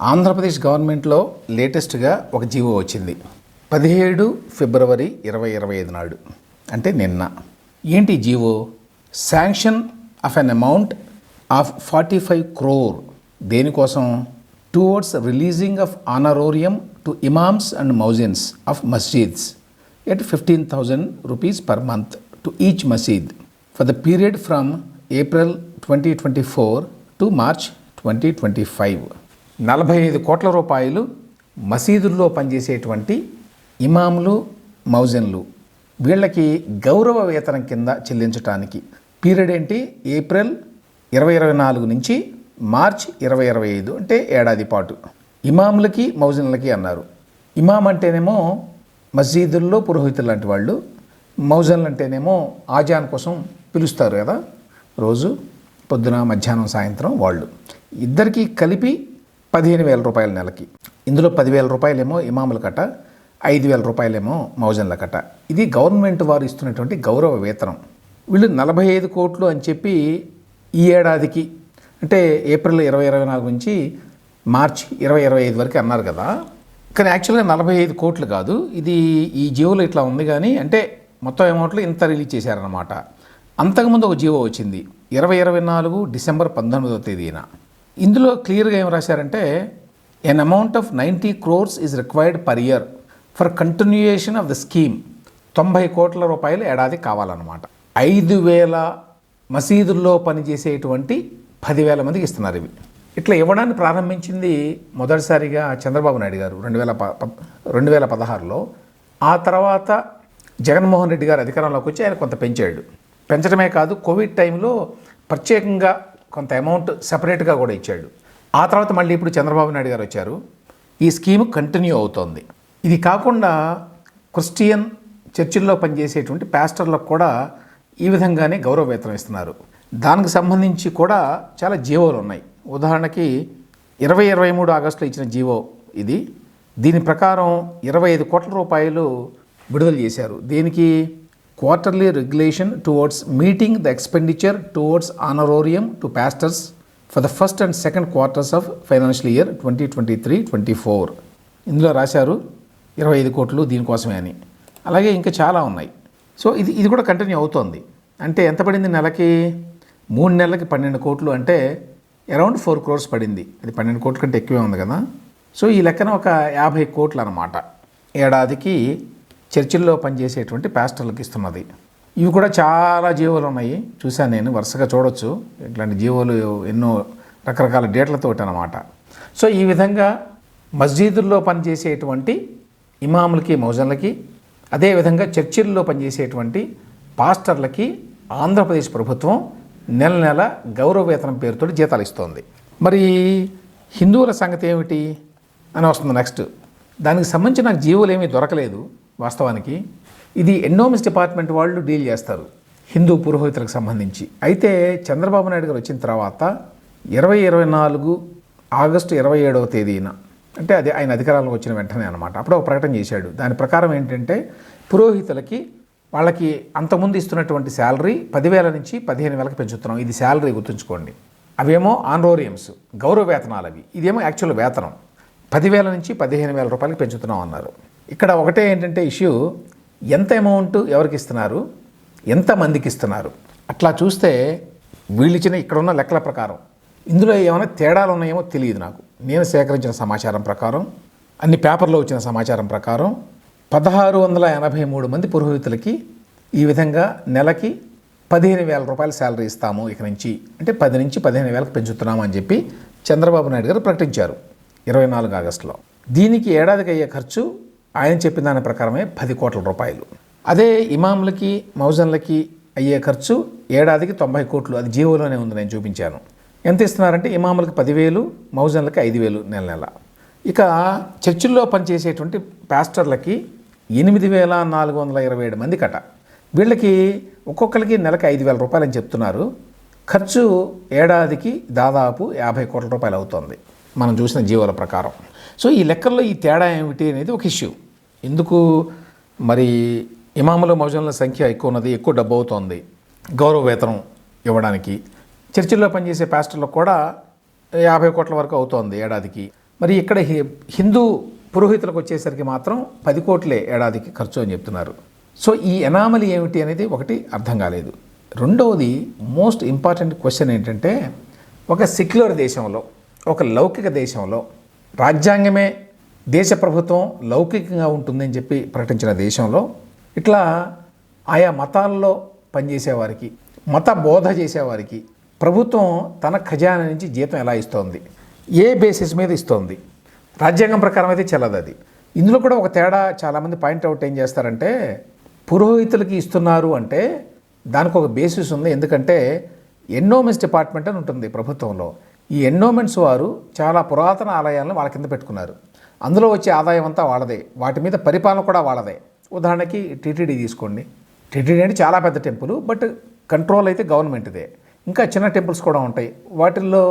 ఆంధ్రప్రదేశ్ గవర్నమెంట్లో లేటెస్ట్గా ఒక జీవో వచ్చింది. పదిహేడు ఫిబ్రవరి ఇరవై ఇరవై ఐదు నాడు. అంటే నిన్న. ఏంటి GO? Sanction of an amount of forty five crore. దేనికోసం? Towards releasing of honorarium to imams and muezzins of masjids at fifteen thousand rupees per month to each masjid. For the period from April twenty twenty four to March twenty twenty five. నలభై ఐదు కోట్ల రూపాయలు మసీదుల్లో పనిచేసేటువంటి ఇమాములు మౌజన్లు వీళ్ళకి గౌరవ వేతనం కింద చెల్లించడానికి పీరియడ్ ఏంటి? ఏప్రిల్ ఇరవై ఇరవై నాలుగు నుంచి మార్చ్ ఇరవై ఇరవై ఐదు అంటే ఏడాది పాటు. ఇమాములకి మౌజన్లకి అన్నారు. ఇమాం అంటేనేమో మసీదుల్లో పురోహితులు లాంటి వాళ్ళు మౌజన్లు అంటేనేమో ఆజాన్ కోసం పిలుస్తారు కదా. రోజు పొద్దున మధ్యాహ్నం సాయంత్రం వాళ్ళు. ఇద్దరికీ కలిపి పదిహేను వేల రూపాయల నెలకి. ఇందులో పదివేల రూపాయలేమో ఇమాముల కట్ట ఐదు వేల రూపాయలేమో మౌజన్ల కట్ట. ఇది గవర్నమెంట్ వారు ఇస్తున్నటువంటి గౌరవ వేతనం. వీళ్ళు నలభై ఐదు కోట్లు అని చెప్పి ఈ ఏడాదికి అంటే ఏప్రిల్ ఇరవై ఇరవై నాలుగు నుంచి మార్చి ఇరవై ఇరవై ఐదు వరకు అన్నారు కదా. కానీ యాక్చువల్గా నలభై ఐదు కోట్లు కాదు. ఇది ఈ జీవోలో ఇట్లా ఉంది కానీ అంటే మొత్తం అమౌంట్లో ఇంత రిలీజ్ చేశారనమాట అంతకుముందు ఒక జీవో వచ్చింది. ఇరవై ఇరవై నాలుగు డిసెంబర్ పంతొమ్మిదవ తేదీన. ఇందులో క్లియర్గా ఏం రాశారంటే an amount of ninety crores is required per year for continuation of the scheme తొంభై కోట్ల రూపాయలు ఏడాది కావాలన్నమాట. ఐదు వేల మసీదుల్లో పనిచేసేటువంటి పదివేల మందికి ఇస్తున్నారు ఇవి. ఇట్లా ఇవ్వడాన్ని ప్రారంభించింది మొదటిసారిగా చంద్రబాబు నాయుడు గారు రెండు వేల ప రెండు వేల పదహారులో. ఆ తర్వాత జగన్మోహన్ రెడ్డి గారు అధికారంలోకి వచ్చి ఆయన కొంత పెంచాడు. పెంచడమే కాదు కోవిడ్ టైంలో ప్రత్యేకంగా కొంత అమౌంట్ సపరేట్గా కూడా ఇచ్చాడు. ఆ తర్వాత మళ్ళీ ఇప్పుడు చంద్రబాబు నాయుడు గారు వచ్చారు. ఈ స్కీమ్ కంటిన్యూ అవుతోంది. ఇది కాకుండా క్రిస్టియన్ చర్చిల్లో పనిచేసేటువంటి పాస్టర్లకు కూడా ఈ విధంగానే గౌరవ వేతనం ఇస్తున్నారు. దానికి సంబంధించి కూడా చాలా జీవోలు ఉన్నాయి. ఉదాహరణకి ఇరవై ఇరవై మూడు ఆగస్టులో ఇచ్చిన జీవో ఇది. దీని ప్రకారం ఇరవై ఐదు కోట్ల రూపాయలు విడుదల చేశారు. దీనికి quarterly regulation towards meeting the expenditure towards honorarium to pastors for the first and second quarters of financial year twenty twenty three twenty four ఇందులో రాశారు ఇరవై ఐదు కోట్లు దీనికోసమే అని. అలాగే ఇంకా చాలా ఉన్నాయి. సో ఇది ఇది కూడా కంటిన్యూ అవుతోంది. అంటే ఎంత పడింది నెలకి? మూడు నెలలకి పన్నెండు కోట్లు అంటే అరౌండ్ ఫోర్ క్రోర్స్ పడింది. అది పన్నెండు కోట్ల కంటే ఎక్కువే ఉంది కదా. సో ఈ లెక్కన ఒక యాభై కోట్లు అనమాట ఏడాదికి చర్చిల్లో పనిచేసేటువంటి పాస్టర్లకు ఇస్తున్నది. ఇవి కూడా చాలా జీవోలు ఉన్నాయి. చూశాను నేను వరుసగా చూడొచ్చు. ఇట్లాంటి జీవోలు ఎన్నో రకరకాల డేట్లతోటి అనమాట సో ఈ విధంగా మస్జీదుల్లో పనిచేసేటువంటి ఇమాములకి మౌజన్లకి అదేవిధంగా చర్చిల్లో పనిచేసేటువంటి పాస్టర్లకి ఆంధ్రప్రదేశ్ ప్రభుత్వం నెల నెల గౌరవ వేతనం పేరుతో జీతాలు ఇస్తోంది. మరి హిందువుల సంగతి ఏమిటి? అని వస్తుంది నెక్స్ట్. దానికి సంబంధించి నాకు జీవోలు ఏమీ దొరకలేదు. వాస్తవానికి ఇది ఎన్నోమిస్ డిపార్ట్మెంట్ వాళ్ళు డీల్ చేస్తారు హిందూ పురోహితులకు సంబంధించి. అయితే చంద్రబాబు నాయుడు గారు వచ్చిన తర్వాత ఇరవై ఇరవై నాలుగు ఆగస్టు ఇరవై ఏడవ తేదీన అంటే అది ఆయన అధికారంలో వచ్చిన వెంటనే అనమాట అప్పుడు ఒక ప్రకటన చేశాడు. దాని ప్రకారం ఏంటంటే పురోహితులకి వాళ్ళకి అంతకుముందు ఇస్తున్నటువంటి శాలరీ పదివేల నుంచి పదిహేను వేలకు పెంచుతున్నాం. ఇది శాలరీ గుర్తుంచుకోండి. అవేమో ఆన్రోరియమ్స్ గౌరవ వేతనాలు అవి. ఇదేమో యాక్చువల్ వేతనం. పదివేల నుంచి పదిహేను వేల రూపాయలకి పెంచుతున్నాం అన్నారు. ఇక్కడ ఒకటే ఏంటంటే ఇష్యూ ఎంత అమౌంట్ ఎవరికి ఇస్తున్నారు? ఎంత మందికి ఇస్తున్నారు? అట్లా చూస్తే వీళ్ళు ఇచ్చిన ఇక్కడ ఉన్న లెక్కల ప్రకారం. ఇందులో ఏమైనా తేడాలు ఉన్నాయేమో తెలియదు నాకు. నేను సేకరించిన సమాచారం ప్రకారం అన్ని పేపర్లో వచ్చిన సమాచారం ప్రకారం పదహారు వందల ఎనభై మూడు మంది పురోహితులకి ఈ విధంగా నెలకి పదిహేను వేల రూపాయల శాలరీ ఇస్తాము ఇక నుంచి. అంటే పది నుంచి పదిహేను వేలకు పెంచుతున్నాము అని చెప్పి చంద్రబాబు నాయుడు గారు ప్రకటించారు ఇరవై నాలుగు ఆగస్టులో. దీనికి ఏడాదికి అయ్యే ఖర్చు ఆయన చెప్పిన దాని ప్రకారమే పది కోట్ల రూపాయలు. అదే ఇమాములకి మౌజన్లకి అయ్యే ఖర్చు ఏడాదికి తొంభై కోట్లు. అది జీవోలోనే ఉంది నేను చూపించాను. ఎంత ఇస్తున్నారంటే ఇమాములకి పదివేలు మౌజన్లకి ఐదు వేలు నెల నెల. ఇక చర్చిల్లో పనిచేసేటువంటి పాస్టర్లకి ఎనిమిది వేల నాలుగు వందల ఇరవై ఏడు మంది కట. వీళ్ళకి ఒక్కొక్కరికి నెలకి ఐదు వేల రూపాయలు అని చెప్తున్నారు. ఖర్చు ఏడాదికి దాదాపు యాభై కోట్ల రూపాయలు అవుతుంది. మనం చూసిన జీవోల ప్రకారం. సో ఈ లెక్కల్లో ఈ తేడా ఏమిటి అనేది ఒక ఇష్యూ. ఎందుకు మరి ఇమాముల మౌజన్ల సంఖ్య ఎక్కువ ఉన్నది ఎక్కువ డబ్బు అవుతోంది గౌరవ వేతనం ఇవ్వడానికి. చర్చిల్లో పనిచేసే పాస్టర్లకు కూడా యాభై కోట్ల వరకు అవుతోంది ఏడాదికి. మరి ఇక్కడ హి- హిందూ పురోహితులకు వచ్చేసరికి మాత్రం పది కోట్లే ఏడాదికి ఖర్చు అని చెప్తున్నారు. సో ఈ ఎనామలి ఏమిటి అనేది ఒకటి అర్థం కాలేదు. రెండవది మోస్ట్ ఇంపార్టెంట్ క్వశ్చన్ ఏంటంటే ఒక సెక్యులర్ దేశంలో ఒక లౌకిక దేశంలో రాజ్యాంగమే దేశ ప్రభుత్వం లౌకికంగా ఉంటుందని చెప్పి ప్రకటించిన దేశంలో ఇట్లా ఆయా మతాల్లో పనిచేసేవారికి మత బోధ చేసేవారికి ప్రభుత్వం తన ఖజానా నుంచి జీతం ఎలా ఇస్తోంది? ఏ బేసిస్ మీద ఇస్తోంది? రాజ్యాంగం ప్రకారం అయితే చెల్లదు అది. ఇందులో కూడా ఒక తేడా చాలామంది పాయింట్అవుట్ ఏం చేస్తారంటే పురోహితులకి ఇస్తున్నారు అంటే దానికి ఒక బేసిస్ ఉంది. ఎందుకంటే ఎన్నోమెంట్స్ డిపార్ట్మెంట్ అని ఉంటుంది ప్రభుత్వంలో. ఈ ఎన్నోమెంట్స్ వారు చాలా పురాతన ఆలయాలను వాళ్ళ కింద పెట్టుకున్నారు. అందులో వచ్చే ఆదాయం అంతా వాళ్ళదే. వాటి మీద పరిపాలన కూడా వాళ్ళదే. ఉదాహరణకి టీటీడీ తీసుకోండి. టీటీడీ అంటే చాలా పెద్ద టెంపుల్ బట్ కంట్రోల్ అయితే గవర్నమెంట్దే ఇంకా చిన్న టెంపుల్స్ కూడా ఉంటాయి. వాటిల్లో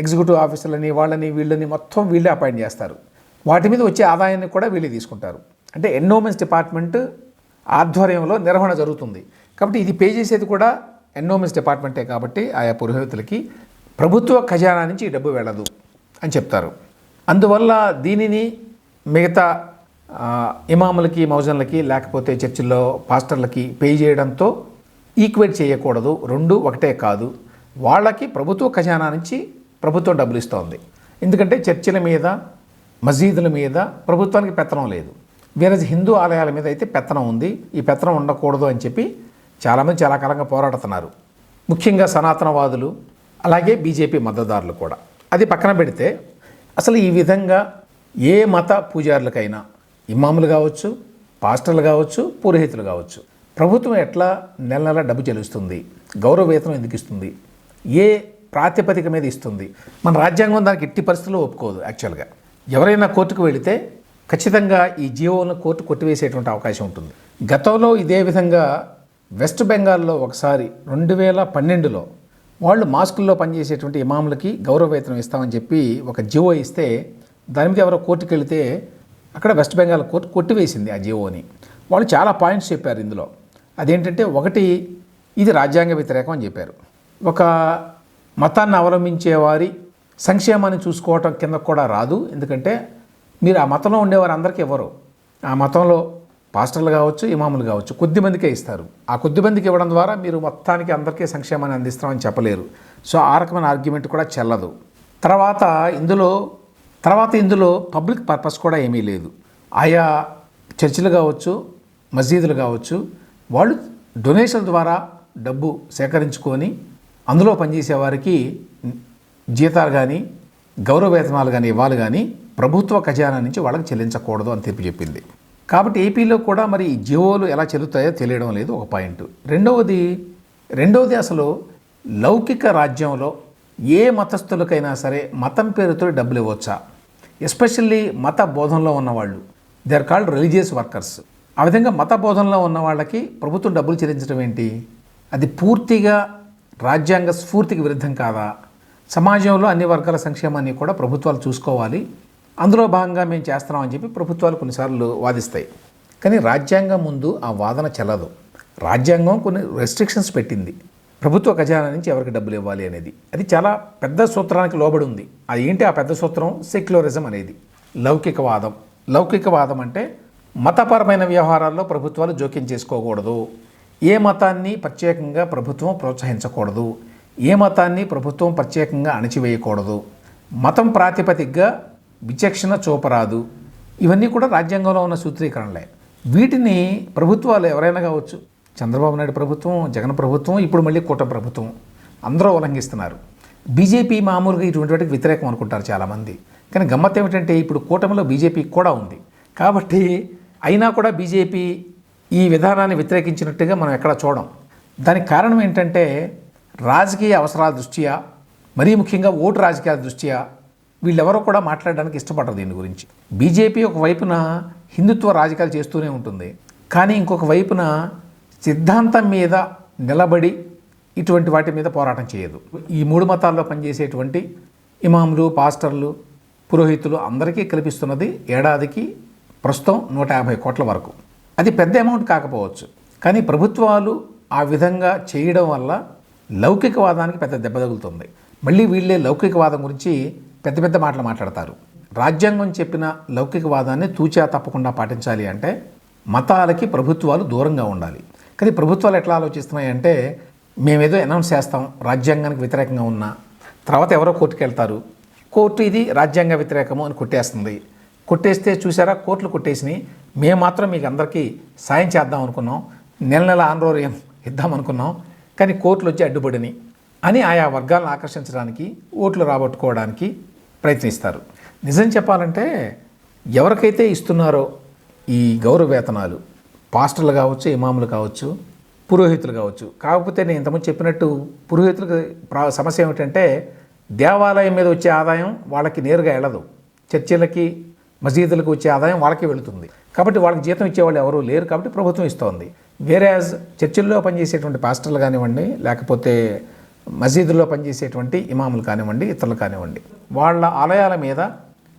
ఎగ్జిక్యూటివ్ ఆఫీసర్లని వాళ్ళని వీళ్ళని మొత్తం వీళ్ళే అపాయింట్ చేస్తారు. వాటి మీద వచ్చే ఆదాయాన్ని కూడా వీళ్ళే తీసుకుంటారు. అంటే ఎన్నోమెంట్స్ డిపార్ట్మెంట్ ఆధ్వర్యంలో నిర్వహణ జరుగుతుంది. కాబట్టి ఇది పే చేసేది కూడా ఎన్నోమెంట్స్ డిపార్ట్మెంటే కాబట్టి ఆయా పురోహితులకి ప్రభుత్వ ఖజానా నుంచి డబ్బు వెళ్ళదు అని చెప్తారు. అందువల్ల దీనిని మిగతా ఇమాములకి మౌజన్లకి లేకపోతే చర్చిల్లో పాస్టర్లకి పే చేయడంతో ఈక్వేట్ చేయకూడదు. రెండు ఒకటే కాదు. వాళ్ళకి ప్రభుత్వ ఖజానా నుంచి ప్రభుత్వం డబ్బులు ఇస్తోంది. ఎందుకంటే చర్చిల మీద మసీదుల మీద ప్రభుత్వానికి పెత్తనం లేదు. వీరజ్ హిందూ ఆలయాల మీద అయితే పెత్తనం ఉంది. ఈ పెత్తనం ఉండకూడదు అని చెప్పి చాలామంది చాలా కాలంగా పోరాడుతున్నారు. ముఖ్యంగా సనాతనవాదులు అలాగే బీజేపీ మద్దతుదారులు కూడా. అది పక్కన పెడితే అసలు ఈ విధంగా ఏ మత పూజారులకైనా ఇమాములు కావచ్చు పాస్టర్లు కావచ్చు పురోహితులు కావచ్చు ప్రభుత్వం ఎట్లా నెల నెల డబ్బు చెల్లిస్తుంది గౌరవ వేతనం ఎందుకు ఇస్తుంది ఏ ప్రాతిపదిక మీద ఇస్తుంది మన రాజ్యాంగం దానికి ఎట్టి పరిస్థితుల్లో ఒప్పుకోదు యాక్చువల్గా. ఎవరైనా కోర్టుకు వెళితే ఖచ్చితంగా ఈ జీవోను కోర్టు కొట్టివేసేటువంటి అవకాశం ఉంటుంది. గతంలో ఇదే విధంగా వెస్ట్ బెంగాల్లో ఒకసారి రెండు వేల పన్నెండులో వాళ్ళు మాస్కుల్లో పనిచేసేటువంటి ఇమాములకి గౌరవ వేతనం ఇస్తామని చెప్పి ఒక జీవో ఇస్తే దాని మీద ఎవరో కోర్టుకు వెళితే అక్కడ వెస్ట్ బెంగాల్ కోర్టు కొట్టివేసింది ఆ జీవోని వాళ్ళు చాలా పాయింట్స్ చెప్పారు ఇందులో. అదేంటంటే ఒకటి ఇది రాజ్యాంగ వ్యతిరేకం అని చెప్పారు. ఒక మతాన్ని అవలంబించే వారి సంక్షేమాన్ని చూసుకోవటం కింద కూడా రాదు. ఎందుకంటే మీరు ఆ మతంలో ఉండేవారు అందరికీ ఇవ్వరు ఆ మతంలో పాస్టర్లు కావచ్చు ఇమాములు కావచ్చు కొద్ది మందికే ఇస్తారు. ఆ కొద్ది మందికి ఇవ్వడం ద్వారా మీరు మొత్తానికి అందరికీ సంక్షేమాన్ని అందిస్తామని చెప్పలేరు. సో ఆ రకమైన ఆర్గ్యుమెంట్ కూడా చెల్లదు. తర్వాత ఇందులో తర్వాత ఇందులో పబ్లిక్ పర్పస్ కూడా ఏమీ లేదు. ఆయా చర్చిలు కావచ్చు మసీదులు కావచ్చు వాళ్ళు డొనేషన్ ద్వారా డబ్బు సేకరించుకొని అందులో పనిచేసే వారికి జీతాలు కానీ గౌరవ వేతనాలు కానీ ఇవ్వాలి కానీ ప్రభుత్వ ఖజానా నుంచి వాళ్ళకి చెల్లించకూడదు అని తీర్పు చెప్పింది. కాబట్టి ఏపీలో కూడా మరి జియోలు ఎలా చెల్లుతాయో తెలియడం లేదు ఒక పాయింట్. రెండవది రెండవది అసలు లౌకిక రాజ్యంలో ఏ మతస్థులకైనా సరే మతం పేరుతో డబ్బులు ఇవ్వచ్చా? ఎస్పెషల్లీ మత బోధనలో ఉన్నవాళ్ళు. They are called religious workers ఆ విధంగా మత బోధనలో ఉన్న వాళ్ళకి ప్రభుత్వం డబ్బులు చెల్లించడం ఏంటి? అది పూర్తిగా రాజ్యాంగ స్ఫూర్తికి విరుద్ధం కాదా? సమాజంలో అన్ని వర్గాల సంక్షేమాన్ని కూడా ప్రభుత్వాలు చూసుకోవాలి. అందులో భాగంగా మేము చేస్తున్నామని చెప్పి ప్రభుత్వాలు కొన్నిసార్లు వాదిస్తాయి. కానీ రాజ్యాంగం ముందు ఆ వాదన చెల్లదు. రాజ్యాంగం కొన్ని రెస్ట్రిక్షన్స్ పెట్టింది. ప్రభుత్వ ఖజానా నుంచి ఎవరికి డబ్బులు ఇవ్వాలి అనేది. అది చాలా పెద్ద సూత్రానికి లోబడి ఉంది. అది ఏంటి? ఆ పెద్ద సూత్రం సెక్యులరిజం అనేది. లౌకికవాదం. లౌకికవాదం అంటే మతపరమైన వ్యవహారాల్లో ప్రభుత్వాలు జోక్యం చేసుకోకూడదు. ఏ మతాన్ని ప్రత్యేకంగా ప్రభుత్వం ప్రోత్సహించకూడదు. ఏ మతాన్ని ప్రభుత్వం ప్రత్యేకంగా అణచివేయకూడదు. మతం ప్రాతిపదికగా విచక్షణ చూపరాదు. ఇవన్నీ కూడా రాజ్యాంగంలో ఉన్న సూత్రీకరణలే. వీటిని ప్రభుత్వాలు ఎవరైనా కావచ్చు చంద్రబాబు నాయుడు ప్రభుత్వం జగన్ ప్రభుత్వం ఇప్పుడు మళ్ళీ కూట ప్రభుత్వం అందరూ ఉల్లంఘిస్తున్నారు. బీజేపీ మామూలుగా ఇటువంటి వాటికి వ్యతిరేకం అనుకుంటారు చాలామంది. కానీ గమ్మత్ ఏమిటంటే ఇప్పుడు కూటమిలో బీజేపీ కూడా ఉంది. కాబట్టి అయినా కూడా బీజేపీ ఈ విధానాన్ని వ్యతిరేకించినట్టుగా మనం ఎక్కడ చూడం. దానికి కారణం ఏంటంటే రాజకీయ అవసరాల దృష్ట్యా మరీ ముఖ్యంగా ఓటు రాజకీయాల దృష్ట్యా వీళ్ళెవరూ కూడా మాట్లాడడానికి ఇష్టపడరు దీని గురించి. బీజేపీ ఒక వైపున హిందుత్వ రాజకీయాలు చేస్తూనే ఉంటుంది. కానీ ఇంకొక వైపున సిద్ధాంతం మీద నిలబడి ఇటువంటి వాటి మీద పోరాటం చేయదు. ఈ మూడు మతాల్లో పనిచేసేటువంటి ఇమాములు పాస్టర్లు పురోహితులు అందరికీ కల్పిస్తున్నది ఏడాదికి ప్రస్తుతం నూట యాభై కోట్ల వరకు. అది పెద్ద అమౌంట్ కాకపోవచ్చు. కానీ ప్రభుత్వాలు ఆ విధంగా చేయడం వల్ల లౌకికవాదానికి పెద్ద దెబ్బ తగులుతుంది. మళ్ళీ వీళ్ళే లౌకికవాదం గురించి పెద్ద పెద్ద మాటలు మాట్లాడతారు. రాజ్యాంగం చెప్పిన లౌకికవాదాన్ని తూచా తప్పకుండా పాటించాలి అంటే మతాలకి ప్రభుత్వాలు దూరంగా ఉండాలి. కానీ ప్రభుత్వాలు ఎట్లా ఆలోచిస్తున్నాయంటే మేమేదో అనౌన్స్ చేస్తాం రాజ్యాంగానికి వ్యతిరేకంగా ఉన్నా. తర్వాత ఎవరో కోర్టుకు వెళ్తారు కోర్టు ఇది రాజ్యాంగ వ్యతిరేకము అని కొట్టేస్తుంది. కొట్టేస్తే చూసారా? కోర్టులు కొట్టేసినాయి. మేము మాత్రం మీకు అందరికీ సాయం చేద్దాం అనుకున్నాం. నెల నెల ఆందోళన ఇద్దాం అనుకున్నాం. కానీ కోర్టులు వచ్చి అడ్డుపడిని అని ఆయా వర్గాలను ఆకర్షించడానికి ఓట్లు రాబట్టుకోవడానికి ప్రయత్నిస్తారు. నిజం చెప్పాలంటే ఎవరికైతే ఇస్తున్నారో ఈ గౌరవ వేతనాలు పాస్టర్లు కావచ్చు ఇమాములు కావచ్చు పురోహితులు కావచ్చు కాకపోతే నేను ఇంతకుముందు చెప్పినట్టు పురోహితులకు ప్రా- సమస్య ఏమిటంటే దేవాలయం మీద వచ్చే ఆదాయం వాళ్ళకి నేరుగా వెళ్ళదు చర్చిలకి మసీదులకు వచ్చే ఆదాయం వాళ్ళకి వెళుతుంది. కాబట్టి వాళ్ళకి జీతం ఇచ్చేవాళ్ళు ఎవరూ లేరు కాబట్టి ప్రభుత్వం ఇస్తోంది. వేరే చర్చిల్లో పనిచేసేటువంటి పాస్టర్లు కానివ్వండి లేకపోతే మసీదుల్లో పనిచేసేటువంటి ఇమాములు కానివ్వండి ఇతరులు కానివ్వండి వాళ్ళ ఆలయాల మీద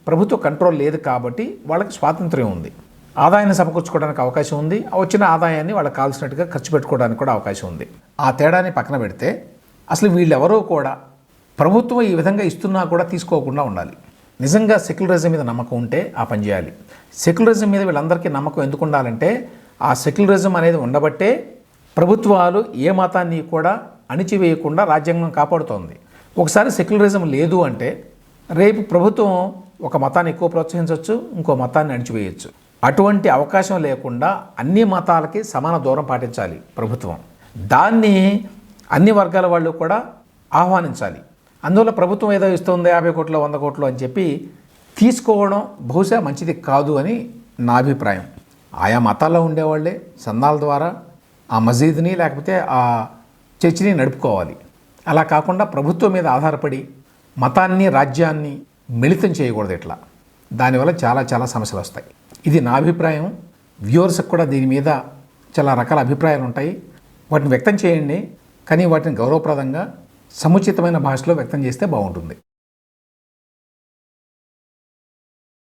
ప్రభుత్వ కంట్రోల్ లేదు కాబట్టి వాళ్ళకి స్వాతంత్ర్యం ఉంది. ఆదాయాన్ని సమకూర్చుకోవడానికి అవకాశం ఉంది. వచ్చిన ఆదాయాన్ని వాళ్ళకి కావాల్సినట్టుగా ఖర్చు పెట్టుకోవడానికి కూడా అవకాశం ఉంది. ఆ తేడాని పక్కన పెడితే అసలు వీళ్ళెవరూ కూడా ప్రభుత్వం ఈ విధంగా ఇస్తున్నా కూడా తీసుకోకుండా ఉండాలి. నిజంగా సెక్యులరిజం మీద నమ్మకం ఉంటే ఆ పని చేయాలి. సెక్యులరిజం మీద వీళ్ళందరికీ నమ్మకం ఎందుకు ఉండాలంటే ఆ సెక్యులరిజం అనేది ఉండబట్టే ప్రభుత్వాలు ఏ మతాన్ని కూడా అణిచివేయకుండా రాజ్యాంగం కాపాడుతోంది. ఒకసారి సెక్యులరిజం లేదు అంటే రేపు ప్రభుత్వం ఒక మతాన్ని ఎక్కువ ప్రోత్సహించవచ్చు ఇంకో మతాన్ని అణిచివేయచ్చు అటువంటి అవకాశం లేకుండా అన్ని మతాలకి సమాన దూరం పాటించాలి ప్రభుత్వం. దాన్ని అన్ని వర్గాల వాళ్ళు కూడా ఆహ్వానించాలి. అందువల్ల ప్రభుత్వం ఏదో ఇస్తుంది యాభై కోట్లు వంద కోట్లు అని చెప్పి తీసుకోవడం బహుశా మంచిది కాదు అని నా అభిప్రాయం. ఆయా మతాల్లో ఉండేవాళ్ళే సందాల ద్వారా ఆ మసీద్ని లేకపోతే ఆ చర్చిని నడుపుకోవాలి. అలా కాకుండా ప్రభుత్వం మీద ఆధారపడి మతాన్ని రాజ్యాన్ని మిళితం చేయకూడదు ఇట్లా. దానివల్ల చాలా చాలా సమస్యలు వస్తాయి. ఇది నా అభిప్రాయం. వ్యూవర్స్కి కూడా దీని మీద చాలా రకాల అభిప్రాయాలు ఉంటాయి. వాటిని వ్యక్తం చేయండి. కానీ వాటిని గౌరవప్రదంగా సముచితమైన భాషలో వ్యక్తం చేస్తే బాగుంటుంది.